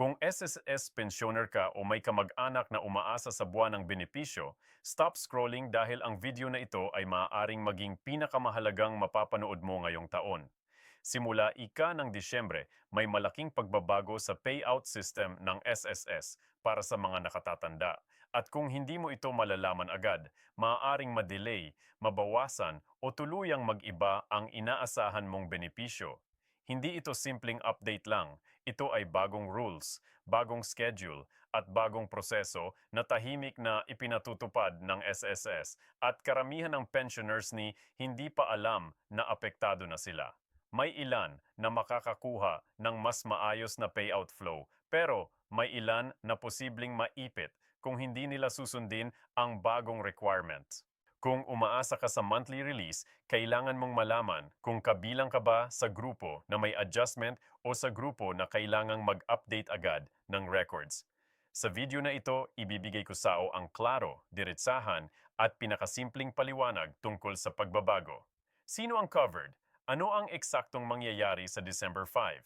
Kung SSS pensioner ka o may kamag-anak na umaasa sa buwan ng benepisyo, stop scrolling dahil ang video na ito ay maaaring maging pinakamahalagang mapapanood mo ngayong taon. Simula ika ng Disyembre, may malaking pagbabago sa payout system ng SSS para sa mga nakatatanda. At kung hindi mo ito malalaman agad, maaaring madelay, mabawasan o tuluyang mag-iba ang inaasahan mong benepisyo. Hindi ito simpleng update lang. Ito ay bagong rules, bagong schedule, at bagong proseso na tahimik na ipinatutupad ng SSS at karamihan ng pensioners ni hindi pa alam na apektado na sila. May ilan na makakakuha ng mas maayos na payout flow pero may ilan na posibleng maipit kung hindi nila susundin ang bagong requirements. Kung umaasa ka sa monthly release, kailangan mong malaman kung kabilang ka ba sa grupo na may adjustment o sa grupo na kailangang mag-update agad ng records. Sa video na ito, ibibigay ko sa o ang klaro, diretsahan at pinakasimpleng paliwanag tungkol sa pagbabago. Sino ang covered? Ano ang eksaktong mangyayari sa December 5?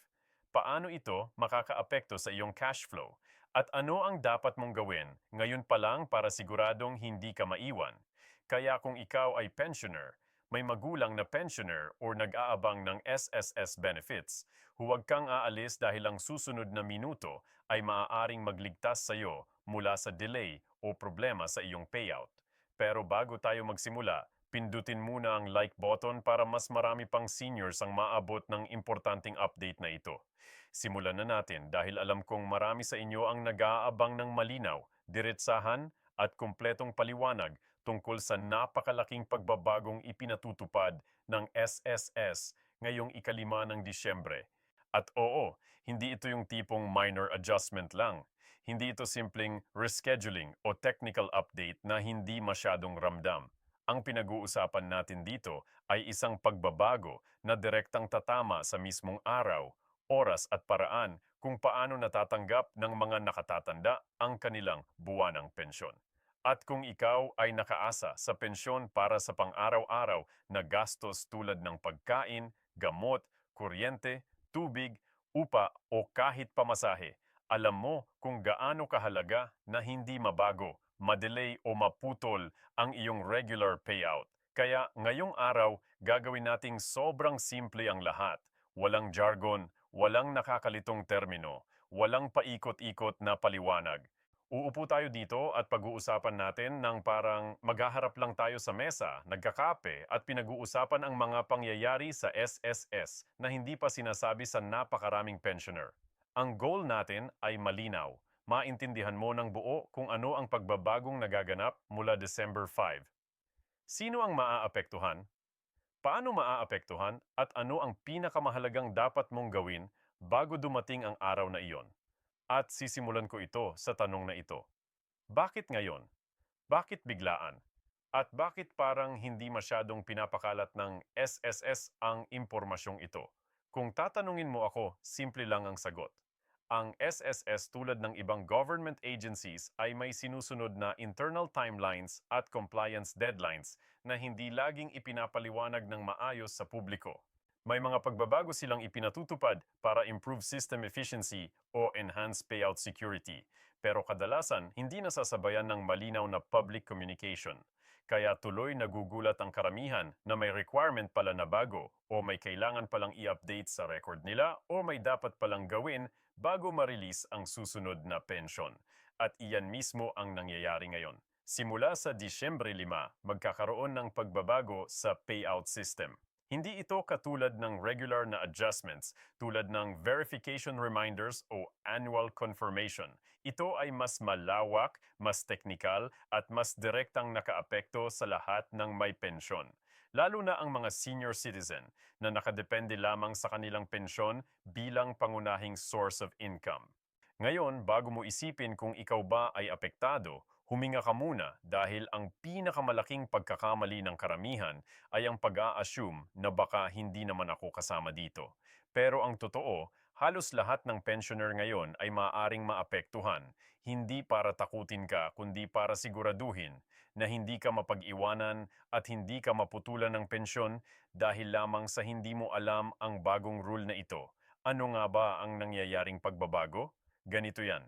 Paano ito makakaapekto sa iyong cash flow? At ano ang dapat mong gawin ngayon pa lang para siguradong hindi ka maiwan? Kaya kung ikaw ay pensioner, may magulang na pensioner o nag-aabang ng SSS benefits, huwag kang aalis dahil ang susunod na minuto ay maaaring magligtas sa iyo mula sa delay o problema sa iyong payout. Pero bago tayo magsimula, pindutin muna ang like button para mas marami pang seniors ang maabot ng importanteng update na ito. Simulan na natin dahil alam kong marami sa inyo ang nag-aabang ng malinaw, diretsahan at kumpletong paliwanag tungkol sa napakalaking pagbabagong ipinatutupad ng SSS ngayong ikalima ng Disyembre. At oo, hindi ito yung tipong minor adjustment lang. Hindi ito simpleng rescheduling o technical update na hindi masyadong ramdam. Ang pinag-uusapan natin dito ay isang pagbabago na direktang tatama sa mismong araw, oras at paraan kung paano natatanggap ng mga nakatatanda ang kanilang buwanang pensyon. At kung ikaw ay nakaasa sa pensyon para sa pang-araw-araw na gastos tulad ng pagkain, gamot, kuryente, tubig, upa o kahit pamasahe, alam mo kung gaano kahalaga na hindi mabago, madelay o maputol ang iyong regular payout. Kaya ngayong araw, gagawin nating sobrang simple ang lahat. Walang jargon, walang nakakalitong termino, walang paikot-ikot na paliwanag. Uupo tayo dito at pag-uusapan natin ng parang maghaharap lang tayo sa mesa, nagkakape at pinag-uusapan ang mga pangyayari sa SSS na hindi pa sinasabi sa napakaraming pensioner. Ang goal natin ay malinaw. Maintindihan mo ng buo kung ano ang pagbabagong nagaganap mula December 5. Sino ang maaapektuhan? Paano maaapektuhan at ano ang pinakamahalagang dapat mong gawin bago dumating ang araw na iyon? At sisimulan ko ito sa tanong na ito. Bakit ngayon? Bakit biglaan? At bakit parang hindi masyadong pinapakalat ng SSS ang impormasyong ito? Kung tatanungin mo ako, simple lang ang sagot. Ang SSS tulad ng ibang government agencies ay may sinusunod na internal timelines at compliance deadlines na hindi laging ipinapaliwanag ng maayos sa publiko. May mga pagbabago silang ipinatutupad para improve system efficiency o enhance payout security, pero kadalasan hindi nasasabayan ng malinaw na public communication. Kaya tuloy nagugulat ang karamihan na may requirement pala na bago o may kailangan palang i-update sa record nila o may dapat palang gawin bago ma-release ang susunod na pension. At iyan mismo ang nangyayari ngayon. Simula sa Disyembre 5, magkakaroon ng pagbabago sa payout system. Hindi ito katulad ng regular na adjustments tulad ng verification reminders o annual confirmation. Ito ay mas malawak, mas teknikal at mas direktang nakaapekto sa lahat ng may pensyon. Lalo na ang mga senior citizen na nakadepende lamang sa kanilang pensyon bilang pangunahing source of income. Ngayon, bago mo isipin kung ikaw ba ay apektado, Huminga ka muna dahil ang pinakamalaking pagkakamali ng karamihan ay ang pag-a-assume na baka hindi naman ako kasama dito. Pero ang totoo, halos lahat ng pensioner ngayon ay maaaring maapektuhan, hindi para takutin ka kundi para siguraduhin na hindi ka mapag-iwanan at hindi ka maputulan ng pensyon dahil lamang sa hindi mo alam ang bagong rule na ito. Ano nga ba ang nangyayaring pagbabago? Ganito yan.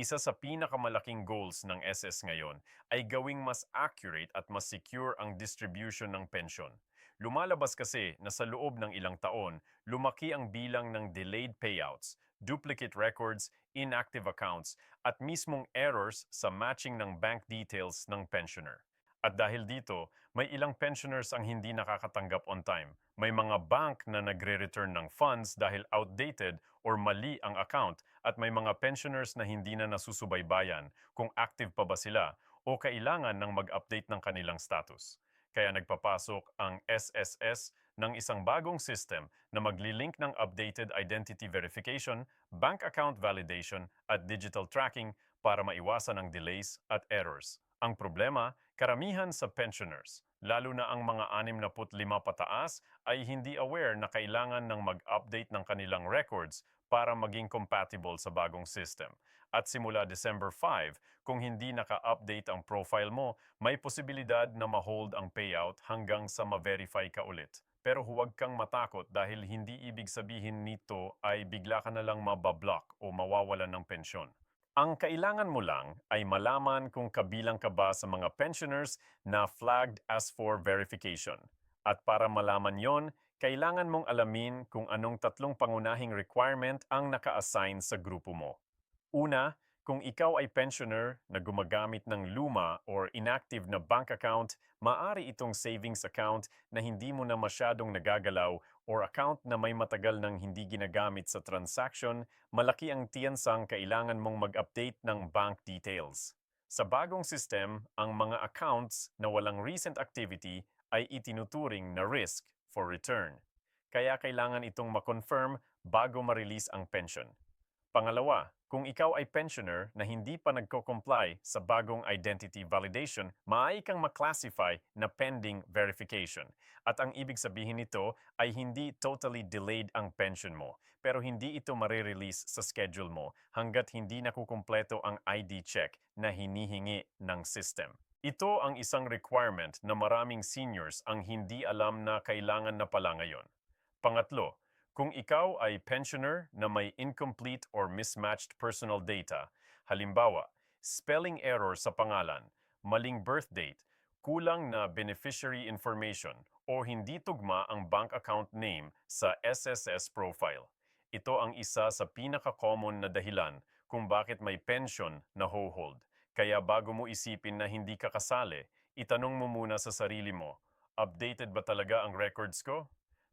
Isa sa pinakamalaking goals ng SS ngayon ay gawing mas accurate at mas secure ang distribution ng pensyon. Lumalabas kasi na sa loob ng ilang taon, lumaki ang bilang ng delayed payouts, duplicate records, inactive accounts, at mismong errors sa matching ng bank details ng pensioner. At dahil dito, may ilang pensioners ang hindi nakakatanggap on time. May mga bank na nagre-return ng funds dahil outdated or mali ang account at may mga pensioners na hindi na nasusubaybayan kung active pa ba sila o kailangan ng mag-update ng kanilang status. Kaya nagpapasok ang SSS ng isang bagong system na magli-link ng updated identity verification, bank account validation at digital tracking para maiwasan ang delays at errors. Ang problema, karamihan sa pensioners, lalo na ang mga 65 pataas, ay hindi aware na kailangan ng mag-update ng kanilang records para maging compatible sa bagong system. At simula December 5, kung hindi naka-update ang profile mo, may posibilidad na ma-hold ang payout hanggang sa ma-verify ka ulit. Pero huwag kang matakot dahil hindi ibig sabihin nito ay bigla ka na lang mabablock o mawawalan ng pensyon. Ang kailangan mo lang ay malaman kung kabilang ka ba sa mga pensioners na flagged as for verification. At para malaman yon, kailangan mong alamin kung anong tatlong pangunahing requirement ang naka-assign sa grupo mo. Una, kung ikaw ay pensioner na gumagamit ng luma or inactive na bank account, maari itong savings account na hindi mo na masyadong nagagalaw or account na may matagal nang hindi ginagamit sa transaction, malaki ang tiyansang kailangan mong mag-update ng bank details. Sa bagong system, ang mga accounts na walang recent activity ay itinuturing na risk for return. Kaya kailangan itong ma-confirm bago ma-release ang pension. Pangalawa, kung ikaw ay pensioner na hindi pa nagko-comply sa bagong identity validation, maaari kang maklasify na pending verification. At ang ibig sabihin nito ay hindi totally delayed ang pension mo, pero hindi ito marirelease sa schedule mo hanggat hindi nakukumpleto ang ID check na hinihingi ng system. Ito ang isang requirement na maraming seniors ang hindi alam na kailangan na pala ngayon. Pangatlo, kung ikaw ay pensioner na may incomplete or mismatched personal data, halimbawa, spelling error sa pangalan, maling birth date, kulang na beneficiary information, o hindi tugma ang bank account name sa SSS profile. Ito ang isa sa pinaka-common na dahilan kung bakit may pension na ho-hold. Kaya bago mo isipin na hindi ka kasali, itanong mo muna sa sarili mo, updated ba talaga ang records ko?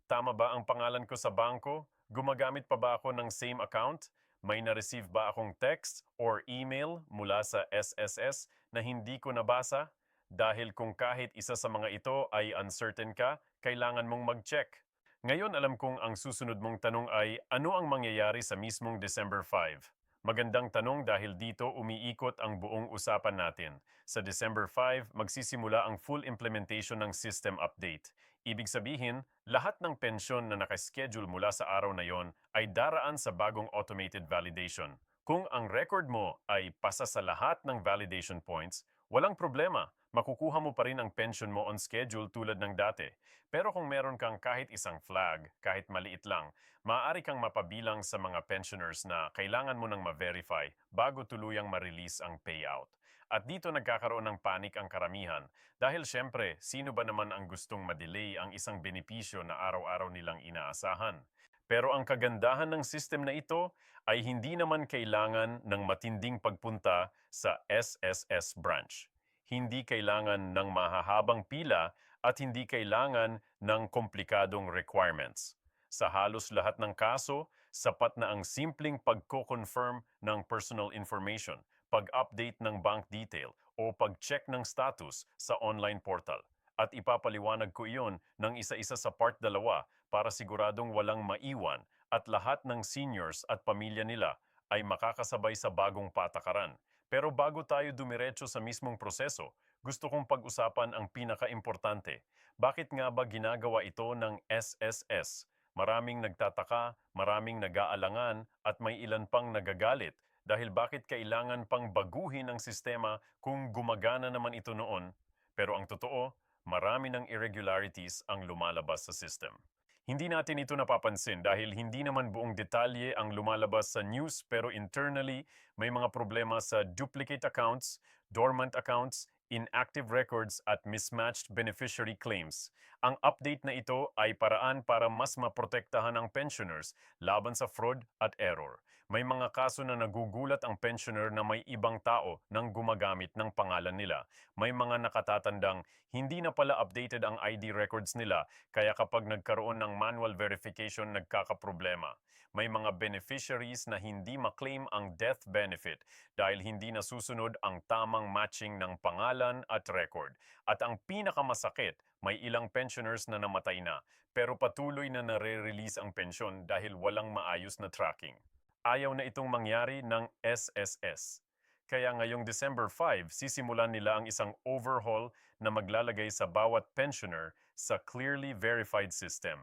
Tama ba ang pangalan ko sa bangko? Gumagamit pa ba ako ng same account? May na-receive ba akong text or email mula sa SSS na hindi ko nabasa? Dahil kung kahit isa sa mga ito ay uncertain ka, kailangan mong mag-check. Ngayon alam kong ang susunod mong tanong ay ano ang mangyayari sa mismong December 5? Magandang tanong dahil dito umiikot ang buong usapan natin. Sa December 5, magsisimula ang full implementation ng system update. Ibig sabihin, lahat ng pensyon na nakaschedule mula sa araw na yon ay daraan sa bagong automated validation. Kung ang record mo ay pasa sa lahat ng validation points, walang problema, makukuha mo pa rin ang pension mo on schedule tulad ng dati. Pero kung meron kang kahit isang flag, kahit maliit lang, maaari kang mapabilang sa mga pensioners na kailangan mo nang ma-verify bago tuluyang ma-release ang payout. At dito nagkakaroon ng panik ang karamihan dahil syempre, sino ba naman ang gustong madelay ang isang benepisyo na araw-araw nilang inaasahan? Pero ang kagandahan ng system na ito ay hindi naman kailangan ng matinding pagpunta sa SSS branch. Hindi kailangan ng mahahabang pila at hindi kailangan ng komplikadong requirements. Sa halos lahat ng kaso, sapat na ang simpleng pagko-confirm ng personal information pag-update ng bank detail o pag-check ng status sa online portal. At ipapaliwanag ko iyon ng isa-isa sa part dalawa para siguradong walang maiwan at lahat ng seniors at pamilya nila ay makakasabay sa bagong patakaran. Pero bago tayo dumiretso sa mismong proseso, gusto kong pag-usapan ang pinaka-importante. Bakit nga ba ginagawa ito ng SSS? Maraming nagtataka, maraming nag-aalangan at may ilan pang nagagalit dahil bakit kailangan pang baguhin ang sistema kung gumagana naman ito noon, pero ang totoo, marami ng irregularities ang lumalabas sa system. Hindi natin ito napapansin dahil hindi naman buong detalye ang lumalabas sa news pero internally may mga problema sa duplicate accounts, dormant accounts, inactive records at mismatched beneficiary claims. Ang update na ito ay paraan para mas maprotektahan ang pensioners laban sa fraud at error. May mga kaso na nagugulat ang pensioner na may ibang tao nang gumagamit ng pangalan nila. May mga nakatatandang hindi na pala updated ang ID records nila kaya kapag nagkaroon ng manual verification nagkakaproblema. May mga beneficiaries na hindi maklaim ang death benefit dahil hindi nasusunod ang tamang matching ng pangalan at record. At ang pinakamasakit, may ilang pensioners na namatay na pero patuloy na nare-release ang pensyon dahil walang maayos na tracking. Ayaw na itong mangyari ng SSS. Kaya ngayong December 5, sisimulan nila ang isang overhaul na maglalagay sa bawat pensioner sa clearly verified system.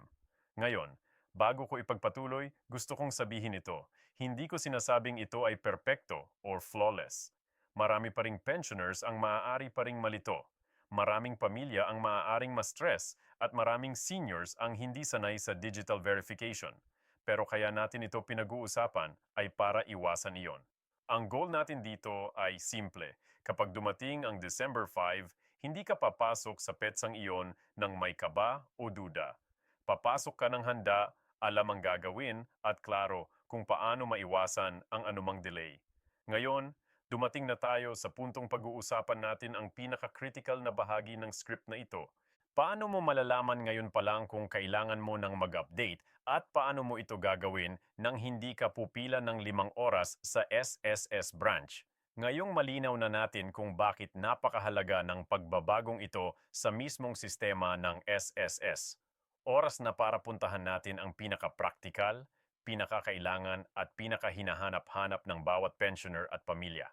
Ngayon, bago ko ipagpatuloy, gusto kong sabihin ito. Hindi ko sinasabing ito ay perpekto or flawless. Marami pa ring pensioners ang maaari pa ring malito. Maraming pamilya ang maaaring ma-stress at maraming seniors ang hindi sanay sa digital verification pero kaya natin ito pinag-uusapan ay para iwasan iyon. Ang goal natin dito ay simple. Kapag dumating ang December 5, hindi ka papasok sa petsang iyon ng may kaba o duda. Papasok ka ng handa, alam ang gagawin at klaro kung paano maiwasan ang anumang delay. Ngayon, dumating na tayo sa puntong pag-uusapan natin ang pinaka-critical na bahagi ng script na ito. Paano mo malalaman ngayon pa lang kung kailangan mo ng mag-update at paano mo ito gagawin nang hindi ka pupila ng limang oras sa SSS branch. Ngayong malinaw na natin kung bakit napakahalaga ng pagbabagong ito sa mismong sistema ng SSS. Oras na para puntahan natin ang pinaka-practical, pinakakailangan at pinakahinahanap-hanap ng bawat pensioner at pamilya.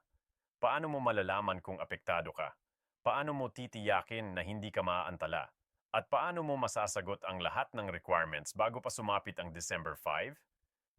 Paano mo malalaman kung apektado ka? Paano mo titiyakin na hindi ka maaantala? At paano mo masasagot ang lahat ng requirements bago pa sumapit ang December 5?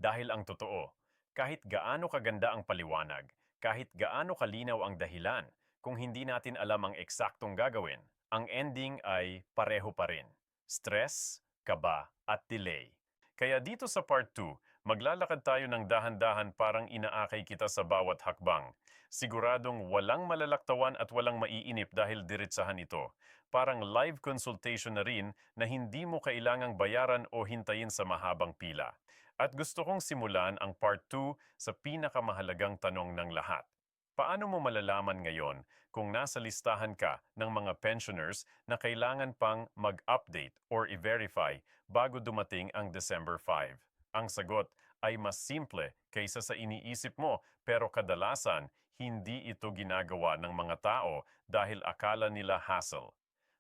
Dahil ang totoo, kahit gaano kaganda ang paliwanag, kahit gaano kalinaw ang dahilan, kung hindi natin alam ang eksaktong gagawin, ang ending ay pareho pa rin. Stress, kaba, at delay. Kaya dito sa part 2, maglalakad tayo ng dahan-dahan parang inaakay kita sa bawat hakbang. Siguradong walang malalaktawan at walang maiinip dahil diretsahan ito parang live consultation na rin na hindi mo kailangang bayaran o hintayin sa mahabang pila. At gusto kong simulan ang part 2 sa pinakamahalagang tanong ng lahat. Paano mo malalaman ngayon kung nasa listahan ka ng mga pensioners na kailangan pang mag-update or i-verify bago dumating ang December 5? Ang sagot ay mas simple kaysa sa iniisip mo pero kadalasan hindi ito ginagawa ng mga tao dahil akala nila hassle.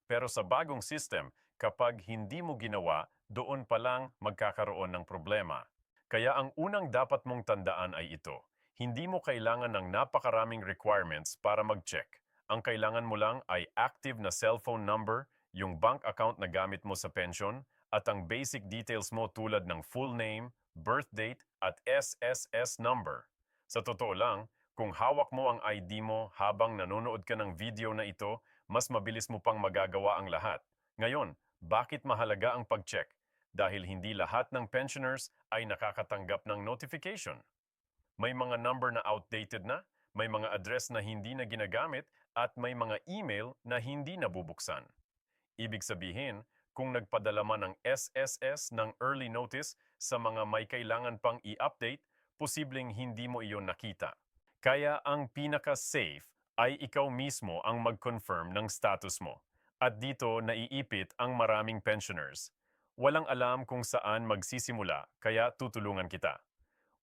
Pero sa bagong system, kapag hindi mo ginawa, doon pa lang magkakaroon ng problema. Kaya ang unang dapat mong tandaan ay ito. Hindi mo kailangan ng napakaraming requirements para mag-check. Ang kailangan mo lang ay active na cellphone number, yung bank account na gamit mo sa pension, at ang basic details mo tulad ng full name, birth date, at SSS number. Sa totoo lang, kung hawak mo ang ID mo habang nanonood ka ng video na ito, mas mabilis mo pang magagawa ang lahat. Ngayon, bakit mahalaga ang pag-check? Dahil hindi lahat ng pensioners ay nakakatanggap ng notification. May mga number na outdated na, may mga address na hindi na ginagamit, at may mga email na hindi nabubuksan. Ibig sabihin, kung nagpadala man ng SSS ng early notice sa mga may kailangan pang i-update, posibleng hindi mo iyon nakita. Kaya ang pinaka-safe ay ikaw mismo ang mag-confirm ng status mo. At dito naiipit ang maraming pensioners. Walang alam kung saan magsisimula, kaya tutulungan kita.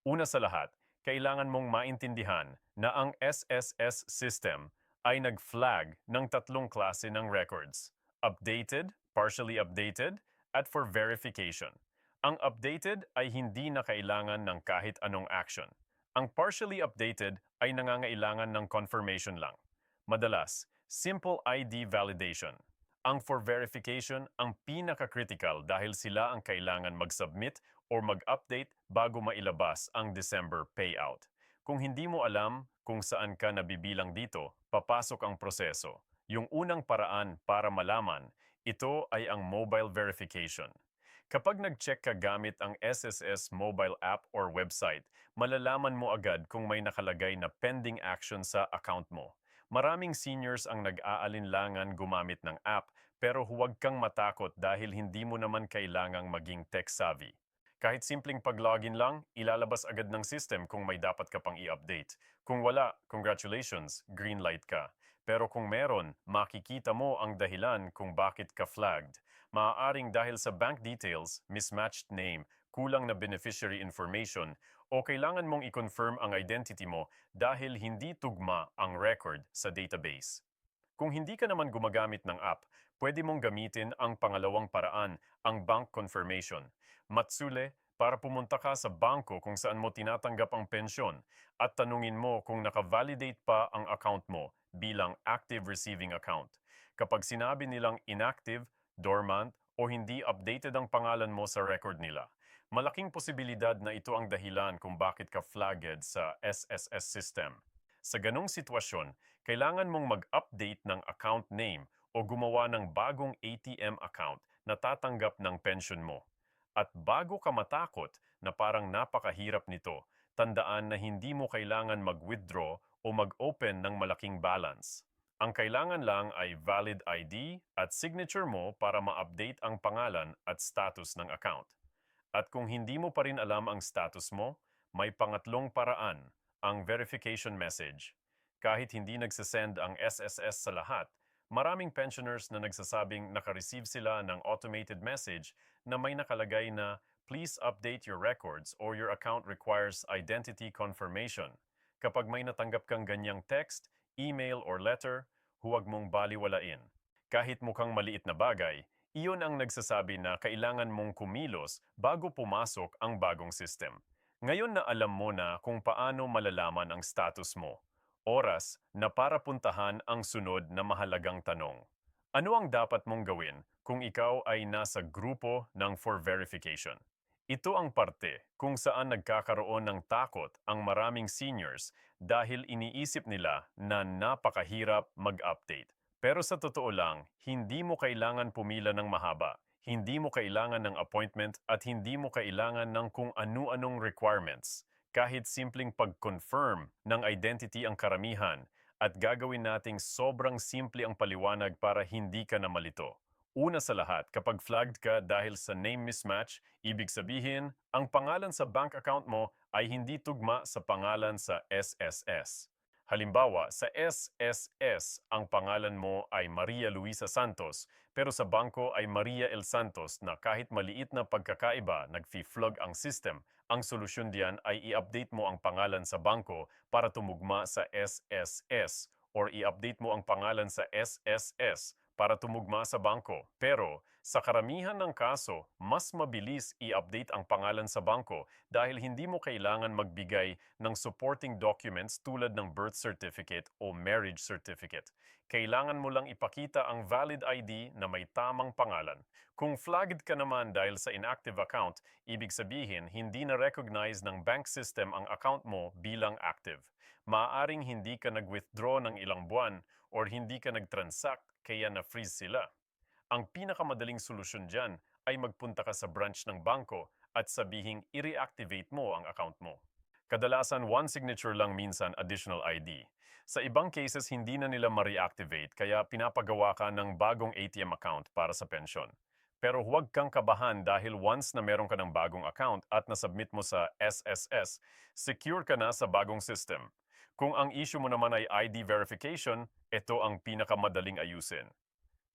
Una sa lahat, kailangan mong maintindihan na ang SSS system ay nag-flag ng tatlong klase ng records. Updated, partially updated, at for verification. Ang updated ay hindi na kailangan ng kahit anong action. Ang partially updated ay nangangailangan ng confirmation lang. Madalas, simple ID validation. Ang for verification ang pinaka-critical dahil sila ang kailangan mag-submit or mag-update bago mailabas ang December payout. Kung hindi mo alam kung saan ka nabibilang dito, papasok ang proseso. Yung unang paraan para malaman, ito ay ang mobile verification. Kapag nag-check ka gamit ang SSS mobile app or website, malalaman mo agad kung may nakalagay na pending action sa account mo. Maraming seniors ang nag-aalinlangan gumamit ng app pero huwag kang matakot dahil hindi mo naman kailangang maging tech-savvy. Kahit simpleng pag-login lang, ilalabas agad ng system kung may dapat ka pang i-update. Kung wala, congratulations, green light ka. Pero kung meron, makikita mo ang dahilan kung bakit ka flagged. Maaaring dahil sa bank details, mismatched name, kulang na beneficiary information, o kailangan mong i-confirm ang identity mo dahil hindi tugma ang record sa database. Kung hindi ka naman gumagamit ng app, pwede mong gamitin ang pangalawang paraan, ang bank confirmation. Matsule, para pumunta ka sa bangko kung saan mo tinatanggap ang pensyon at tanungin mo kung naka-validate pa ang account mo bilang active receiving account. Kapag sinabi nilang inactive, dormant, o hindi updated ang pangalan mo sa record nila, malaking posibilidad na ito ang dahilan kung bakit ka flagged sa SSS system. Sa ganong sitwasyon, kailangan mong mag-update ng account name o gumawa ng bagong ATM account na tatanggap ng pension mo. At bago ka matakot na parang napakahirap nito, tandaan na hindi mo kailangan mag-withdraw o mag-open ng malaking balance. Ang kailangan lang ay valid ID at signature mo para ma-update ang pangalan at status ng account. At kung hindi mo pa rin alam ang status mo, may pangatlong paraan, ang verification message. Kahit hindi nagsasend ang SSS sa lahat, maraming pensioners na nagsasabing nakareceive sila ng automated message na may nakalagay na please update your records or your account requires identity confirmation. Kapag may natanggap kang ganyang text, email or letter, huwag mong baliwalain. Kahit mukhang maliit na bagay, iyon ang nagsasabi na kailangan mong kumilos bago pumasok ang bagong system. Ngayon na alam mo na kung paano malalaman ang status mo, oras na para puntahan ang sunod na mahalagang tanong. Ano ang dapat mong gawin kung ikaw ay nasa grupo ng for verification? Ito ang parte kung saan nagkakaroon ng takot ang maraming seniors dahil iniisip nila na napakahirap mag-update. Pero sa totoo lang, hindi mo kailangan pumila ng mahaba, hindi mo kailangan ng appointment at hindi mo kailangan ng kung anu-anong requirements. Kahit simpleng pag-confirm ng identity ang karamihan at gagawin nating sobrang simple ang paliwanag para hindi ka na malito. Una sa lahat, kapag flagged ka dahil sa name mismatch, ibig sabihin, ang pangalan sa bank account mo ay hindi tugma sa pangalan sa SSS. Halimbawa, sa SSS, ang pangalan mo ay Maria Luisa Santos, pero sa bangko ay Maria El Santos na kahit maliit na pagkakaiba, nag-flog ang system. Ang solusyon diyan ay i-update mo ang pangalan sa bangko para tumugma sa SSS or i-update mo ang pangalan sa SSS para tumugma sa bangko. Pero sa karamihan ng kaso, mas mabilis i-update ang pangalan sa bangko dahil hindi mo kailangan magbigay ng supporting documents tulad ng birth certificate o marriage certificate. Kailangan mo lang ipakita ang valid ID na may tamang pangalan. Kung flagged ka naman dahil sa inactive account, ibig sabihin hindi na recognize ng bank system ang account mo bilang active. Maaaring hindi ka nag-withdraw ng ilang buwan or hindi ka nag-transact kaya na-freeze sila. Ang pinakamadaling solusyon dyan ay magpunta ka sa branch ng bangko at sabihing i-reactivate mo ang account mo. Kadalasan one signature lang minsan additional ID. Sa ibang cases hindi na nila ma-reactivate kaya pinapagawa ka ng bagong ATM account para sa pensyon. Pero huwag kang kabahan dahil once na meron ka ng bagong account at nasubmit mo sa SSS, secure ka na sa bagong system. Kung ang issue mo naman ay ID verification, ito ang pinakamadaling ayusin.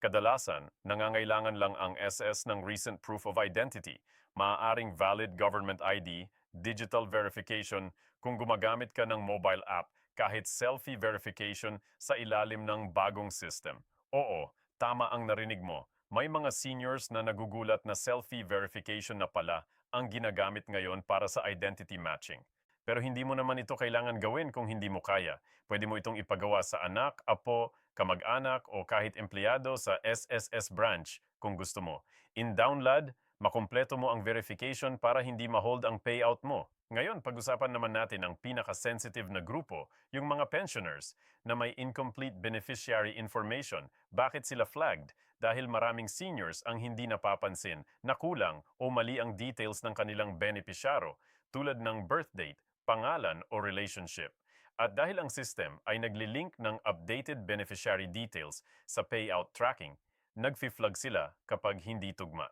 Kadalasan, nangangailangan lang ang SS ng recent proof of identity, maaaring valid government ID, digital verification kung gumagamit ka ng mobile app, kahit selfie verification sa ilalim ng bagong system. Oo, tama ang narinig mo. May mga seniors na nagugulat na selfie verification na pala ang ginagamit ngayon para sa identity matching. Pero hindi mo naman ito kailangan gawin kung hindi mo kaya. Pwede mo itong ipagawa sa anak, apo, kamag-anak o kahit empleyado sa SSS branch kung gusto mo. In Download, makumpleto mo ang verification para hindi ma-hold ang payout mo. Ngayon, pag-usapan naman natin ang pinaka-sensitive na grupo, yung mga pensioners na may incomplete beneficiary information. Bakit sila flagged? Dahil maraming seniors ang hindi napapansin na kulang o mali ang details ng kanilang benepisyaro tulad ng birth date, pangalan o relationship. At dahil ang system ay nagli-link ng updated beneficiary details sa payout tracking, nagfi-flag sila kapag hindi tugma.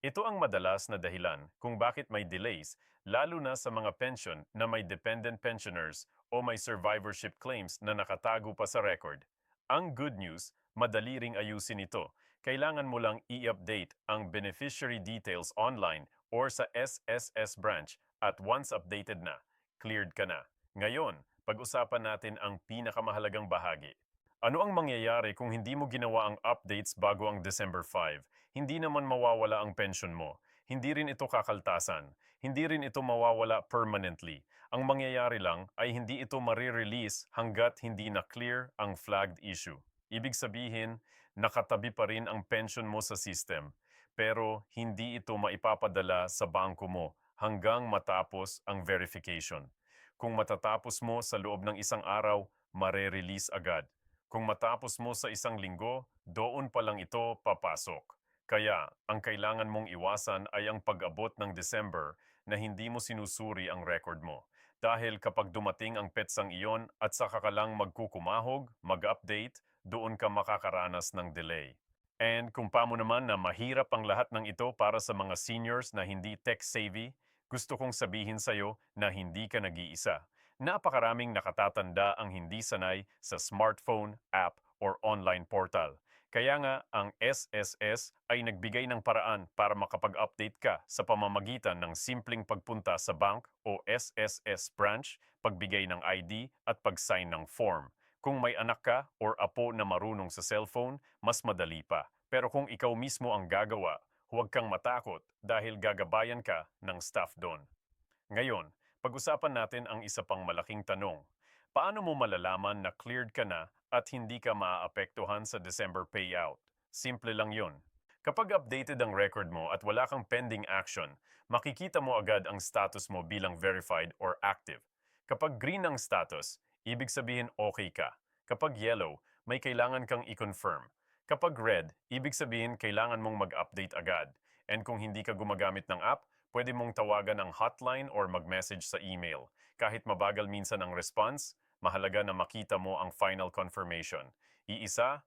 Ito ang madalas na dahilan kung bakit may delays, lalo na sa mga pension na may dependent pensioners o may survivorship claims na nakatago pa sa record. Ang good news, madali ring ayusin ito. Kailangan mo lang i-update ang beneficiary details online or sa SSS branch at once updated na, cleared ka na. Ngayon, pag-usapan natin ang pinakamahalagang bahagi. Ano ang mangyayari kung hindi mo ginawa ang updates bago ang December 5? Hindi naman mawawala ang pension mo. Hindi rin ito kakaltasan. Hindi rin ito mawawala permanently. Ang mangyayari lang ay hindi ito marirelease hanggat hindi na clear ang flagged issue. Ibig sabihin, nakatabi pa rin ang pension mo sa system, pero hindi ito maipapadala sa bangko mo hanggang matapos ang verification. Kung matatapos mo sa loob ng isang araw, mare-release agad. Kung matapos mo sa isang linggo, doon pa lang ito papasok. Kaya, ang kailangan mong iwasan ay ang pag-abot ng December na hindi mo sinusuri ang record mo. Dahil kapag dumating ang petsang iyon at saka ka lang magkukumahog, mag-update, doon ka makakaranas ng delay. And kung paano naman na mahirap ang lahat ng ito para sa mga seniors na hindi tech-savvy, gusto kong sabihin sa'yo na hindi ka nag-iisa napakaraming nakatatanda ang hindi sanay sa smartphone, app, or online portal. Kaya nga, ang SSS ay nagbigay ng paraan para makapag-update ka sa pamamagitan ng simpleng pagpunta sa bank o SSS branch, pagbigay ng ID at pag-sign ng form. Kung may anak ka or apo na marunong sa cellphone, mas madali pa. Pero kung ikaw mismo ang gagawa, huwag kang matakot dahil gagabayan ka ng staff doon. Ngayon, pag-usapan natin ang isa pang malaking tanong. Paano mo malalaman na cleared ka na at hindi ka maaapektuhan sa December payout? Simple lang yun. Kapag updated ang record mo at wala kang pending action, makikita mo agad ang status mo bilang verified or active. Kapag green ang status, ibig sabihin okay ka. Kapag yellow, may kailangan kang i-confirm. Kapag red, ibig sabihin kailangan mong mag-update agad. And kung hindi ka gumagamit ng app, pwede mong tawagan ang hotline or mag-message sa email. Kahit mabagal minsan ang response, mahalaga na makita mo ang final confirmation. Iisa,